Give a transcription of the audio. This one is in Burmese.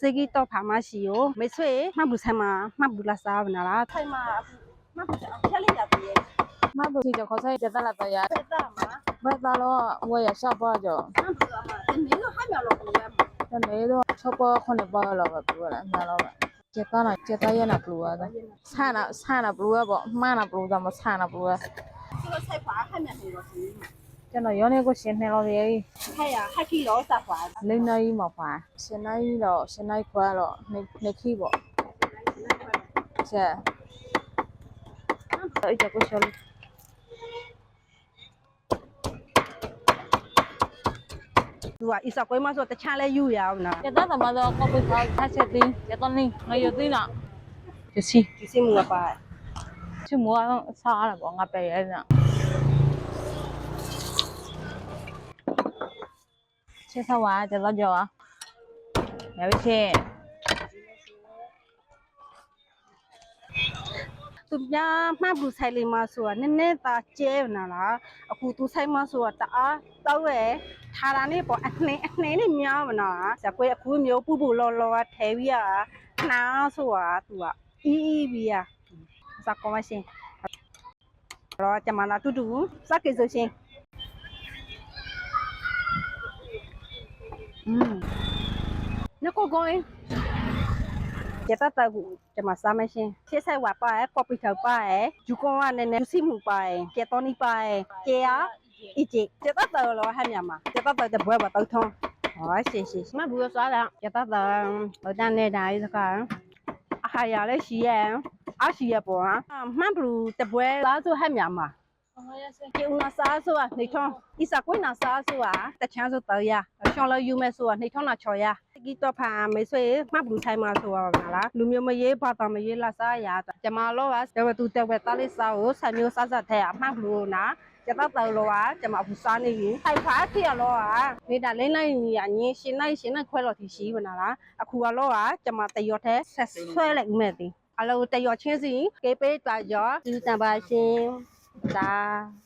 စေကီတော့ဖာမရှိကိုမိတ်ဆွေမှတ်ဘူးဆမ်းမှာမှတ်ဘူးလားစားဗနာလားထိုင်မှာမှတ်ဘူးအဖျက်လိုက်ရသေးရဲ့မှတ်ဘူးကြခေါ်ဆိုင်တက်လာတော့ရပက်တာမှာပက်တာတော့ဝယ်ရရှပ်ပါကြောမှတ်ဘူးအမတင်းနေလို့ဟမ်းရလို့ကိုယ်ရမှာတင်းနေတော့၆ပါခွနဲ့ပါလောက်ပဲပြောလားအများလောက်ပဲကျက်သားလားကျက်သားရနာဘလူးရတာဆန်နာဆန်နာဘလူးရပေါ့မှန်နာဘလူးရမဆန်နာဘလူးရဒီလိုဆိုင်ပါဟမ်းရနေတော့စီ ကျွန်တော်ရောင်းနေကိုရှင်နေလို့ရေးဟဲ့ရဟတ်ကြီးတော့စပါလိမ့်နိုင်မှာပါရှင်နိုင်တော့ရှင်နိုင်ခွာတော့နေနေခီပေါ့ဆရာအဲ့ကြကိုရှော်လို့သူကအစ္စကွဲမဆိုတခြားလဲယူရအောင်နော်ကျတဲ့သမားတော့ကော်ပီထားထားချက်တင်ကျတော့နင်းငါရသိနော်ကျစီကျစီမူပါချစ်မူအောင်စားရပါငါပဲရဲ့နော် ချက်ဆဝါကျတော့ကြောရပြီချင်းသူများမှတ်ဘူးဆိုင်လေးမဆိုတာနည်းနည်းသာကျဲနာလားအခုသူဆိုင်မဆိုတာတအားတောက်ရဲထားတာနေပေါ့အနှင်းအနှင်းနဲ့များမနာဇကွဲအခုမျိုးပူပူလောလောထဲပြီးရနာဆိုတာသူကအီးအီးပြီးရဇကောမရှင်တော့ကျမနာတူတူစကေဆိုရှင် နကိုကိုင်းကျတတကူကျမစားမရှင်ရှေ့ဆိုင်ဝါပါကော်ပီထောက်ပါဂျူကွန်ကနည်းနည်းစီမှုပါကျတော်နီပါကျရအီဂျီကျတတလောဟမ်းမြမှာကျတတတဲ့ဘွဲဘတောက်ထုံးဟောရှေရှေမဘူးစားတာကျတတဟိုတန်းနေတာဒီစကားအခါရလည်းရှိရဲ့အရှိရပေါ်မှန်ဘူးတပွဲလားဆိုဟမ်းမြမှာ ကျေဦးနာစားဆိုတာနေထုံးဤစကွင်းနာစားဆိုတာတချမ်းဆိုတော့ရရှောင်းလို့ယူမဲ့ဆိုတာနေထုံးနာချော်ရကီတော့ဖာမေဆွေမှတ်ဘူးဆိုင်မှာဆိုတာပါလားလူမျိုးမရေးဘာသာမရေးလာစားရကျမလောကတဝတူတဝတားလေးစားကိုဆံမျိုးစားစားထဲအမှတ်ဘူးနာကျတော့တော်လောကကျမဘူးစားနေပြီထိုက်ဖာခေရလောကနေတာလိမ့်လိုက်ညီအငင်းရှင်းလိုက်ရှင်းလိုက်ခွဲလို့တီရှိဗနာလားအခုကလောကကျမတရော့ထဲဆက်ဆွဲလိုက်မဲ့တီအလောတရော့ချင်းစီကေပေးတာရောဒီတန်ပါရှင် ဒါ